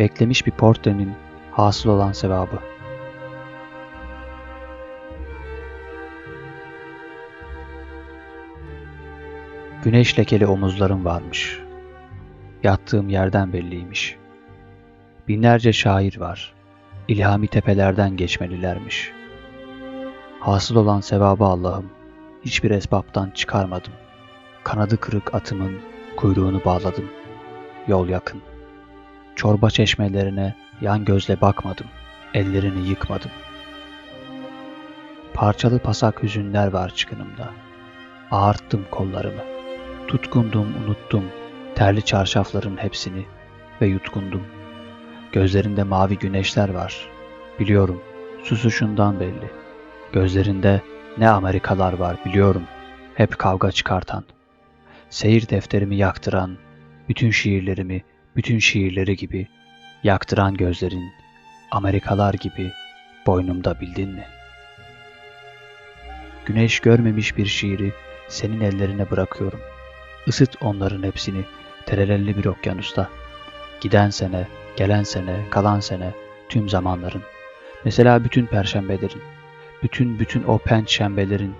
beklemiş bir portrenin hasıl olan sevabı. Güneş lekeli omuzlarım varmış. Yattığım yerden belliymiş. Binlerce şair var. İlhami tepelerden geçmelilermiş. Hasıl olan sevabı Allah'ım hiçbir esbaptan çıkarmadım. Kanadı kırık atımın kuyruğunu bağladım. Yol yakın. Çorba çeşmelerine yan gözle bakmadım. Ellerini yıkmadım. Parçalı pasak hüzünler var çıkınımda. Ağarttım kollarımı. Tutkundum, unuttum terli çarşafların hepsini ve yutkundum. Gözlerinde mavi güneşler var. Biliyorum, susuşundan belli. Gözlerinde ne Amerikalar var biliyorum. Hep kavga çıkartan. Seyir defterimi yaktıran, bütün şiirlerimi, bütün şiirleri gibi yaktıran gözlerin, Amerikalar gibi boynumda bildin mi? Güneş görmemiş bir şiiri senin ellerine bırakıyorum. Isıt onların hepsini terelelli bir okyanusta. Giden sene, gelen sene, kalan sene, tüm zamanların. Mesela bütün perşembelerin, bütün bütün o penç şembelerin,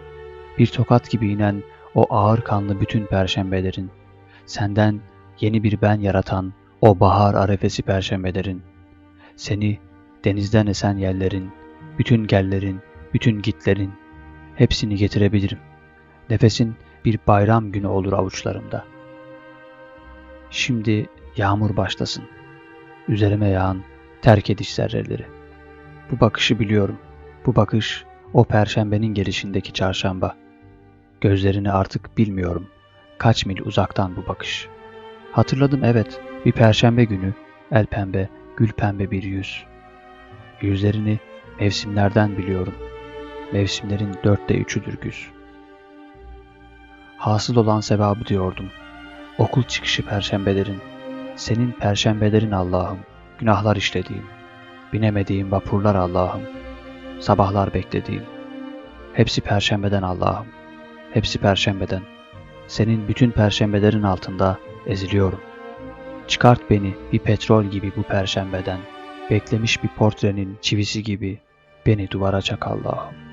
bir tokat gibi inen o ağır kanlı bütün perşembelerin, senden yeni bir ben yaratan o bahar arefesi perşembelerin, seni denizden esen yerlerin, bütün gellerin, bütün gitlerin, hepsini getirebilirim. Nefesin bir bayram günü olur avuçlarımda. Şimdi yağmur başlasın. Üzerime yağan terk ediş zerreleri. Bu bakışı biliyorum. Bu bakış o perşembenin gelişindeki çarşamba. Gözlerini artık bilmiyorum. Kaç mil uzaktan bu bakış. Hatırladım evet. Bir perşembe günü el pembe, gül pembe bir yüz. Yüzlerini mevsimlerden biliyorum. Mevsimlerin dörtte üçüdür güz. Hasıl olan sevabı diyordum. Okul çıkışı perşembelerin, senin perşembelerin Allah'ım, günahlar işlediğim, binemediğim vapurlar Allah'ım, sabahlar beklediğim. Hepsi perşembeden Allah'ım, hepsi perşembeden. Senin bütün perşembelerin altında eziliyorum. Çıkart beni bir petrol gibi bu perşembeden, beklemiş bir portrenin çivisi gibi beni duvara çak Allah'ım.